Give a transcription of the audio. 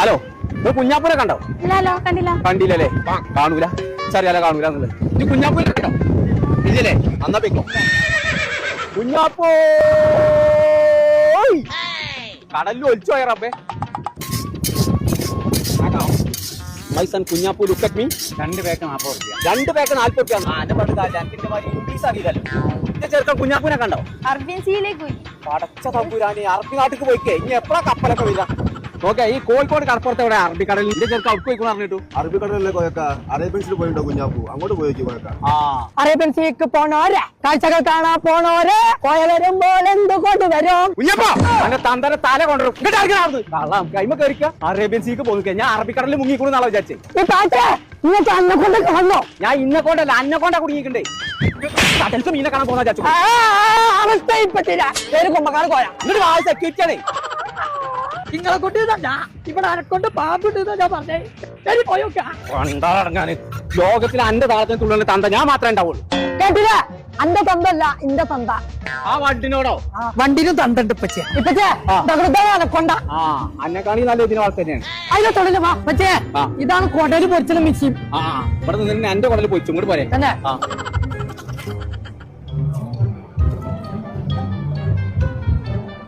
Hello നിങ്ങൾ കുഞ്ഞാപ്പൂരെ കണ്ടോ? ഇല്ലല്ലോ കണ്ടില്ല. കണ്ടില്ലല്ലേ കാണൂല. ചറിയാല കാണൂല എന്നുള്ളത്. നീ കുഞ്ഞാപ്പൂനെ കണ്ടോ? ഇല്ലേ അന്നാ പോയിക്കോ. കുഞ്ഞാപ്പൂ! കടലിൽ ഒലിച്ചു പോയ റബ്ബേ മൈസൺ കുഞ്ഞാപ്പൂ ലുക്ക് അറ്റ് മീ രണ്ട് പേക്ക് നാപ്പത് റുപ്യ രണ്ട് പേക്ക് ഇംഗ്ലീഷ് അറിയില്ലല്ലോ. എന്റെ ചെറുക്കൻ കുഞ്ഞാപ്പൂനെ കണ്ടോ? അറബിയൻ സീയിലേക്ക് പോയി. പടച്ച തമ്പുരാനി അറബി നാട്ടിക്ക് പോയിക്കേ. ഇനി എപ്പോഴാ കപ്പലൊക്കെ വരിക? നോക്കേ ഈ കോഴിക്കോട് കടപ്പുറത്ത് എവിടെ അറബിക്കടലിൽ ഇന്ത്യ ചേർക്ക് അവർക്ക് അവിടെ പോയിക്കോന്ന് പറഞ്ഞിട്ടു. അറബിക്കടലിലെ കോയക്ക? അറേബ്യൻസിൽ പോയിട്ടോ കുഞ്ഞാപ്പു? അങ്ങോട്ട് പോയേക്ക് കോയക്ക. ആ. അറേബ്യൻ സീക്ക് പോണോരെ? കാഴ്ചകൾ കാണാൻ പോണോരെ? കോയ വരുമ്പോൾ എന്ത് കൊണ്ടുവരും കുഞ്ഞപ്പ! അങ്ങ തന്തര തല കൊണ്ടുവരും. ഇങ്ങോട്ട് ഇറങ്ങണാർന്ന് കള്ളം കൈമ കയറിക്ക. അറേബ്യൻ സീക്ക് പോയി ഞാൻ അറബിക്കടലിൽ മുങ്ങിക്കൂടുന്ന ആളെ വിചാരിച്ചേ? നിങ്ങൾക്ക് അന്നെ കൊണ്ട് വന്നോ ഞാൻ ഇന്നെ കൊണ്ടല്ല അന്നെ കൊണ്ടാ കുടുങ്ങിക്കണ്ടേ? കടൽക്ക് മീനെ കാണാൻ പോകുന്ന വിചാരിച്ചു. ആ, അവസ്ഥ ഇപ്പത്തില്ല പേര് കുമ്പക്കാട് കോയ. വാഴ സെക്യൂരിറ്റി സെക്യൂരിറ്റിയാണേ നിങ്ങളെ കൊണ്ട് ഇതല്ല. ഇവിടെ അനക്കൊണ്ട് പാമ്പിട്ട് ഞാൻ പറഞ്ഞേ. ശരി പോയോക്ക ലോകത്തിൽ അന്റെ താളത്തിന് തുള്ളി തന്ത ഞാൻ മാത്രമേ ഉണ്ടാവുള്ളൂ. കേട്ടില്ല? അന്റെ തന്തല്ല ഇന്റെ തന്ത. ആ വണ്ടിനോടോ? വണ്ടിനും തണ്ടുണ്ട് ഇപ്പച്ചേ ഇപ്പച്ചേ. വെറുതെ അനക്കൊണ്ട ആ അന്നെ കാണി നല്ല ഇതിന് വളർത്തന്നെയാണ്. അതിനെ തൊഴിൽ വാ പച്ചേ ഇതാണ് കൊടൽ പൊരിച്ചലും മിച്ചി ആ ഇവിടെ നിന്ന് എന്റെ കുടലിൽ പൊരിച്ചും ഇങ്ങോട്ട് പോരെ. തന്നെ. ആ.